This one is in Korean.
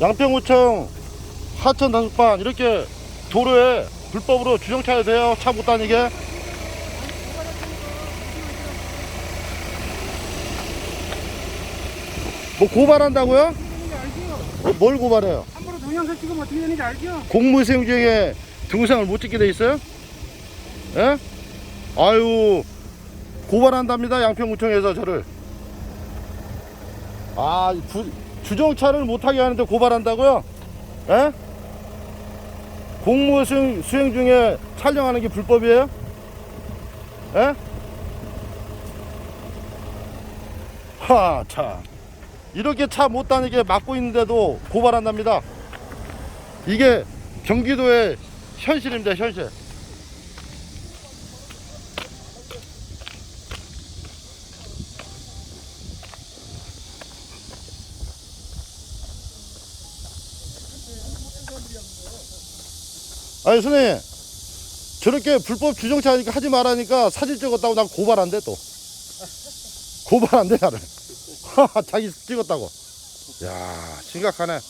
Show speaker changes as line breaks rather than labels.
양평구청 하천 단속반 이렇게 도로에 불법으로 주정차야 돼요. 차 못 다니게. 뭐 고발한다고요? 뭘 고발해요?
함부로 동영상 찍으면 어떻게 되는지 알죠?
공무 수행 중에 동영상을 못 찍게 돼 있어요? 예? 아유 고발한답니다 양평구청에서 저를 아 부- 주정차를 못하게 하는데 고발한다고요? 예? 공무 수행, 수행 중에 촬영하는 게 불법이에요? 예? 하, 참. 이렇게 차 못 다니게 막고 있는데도 고발한답니다. 이게 경기도의 현실입니다, 현실. 아니, 선생님. 저렇게 불법 주정차 하니까 하지 말라니까 사진 찍었다고 난 고발한대, 또. 고발한대, 나를. 자기 찍었다고. 야 심각하네.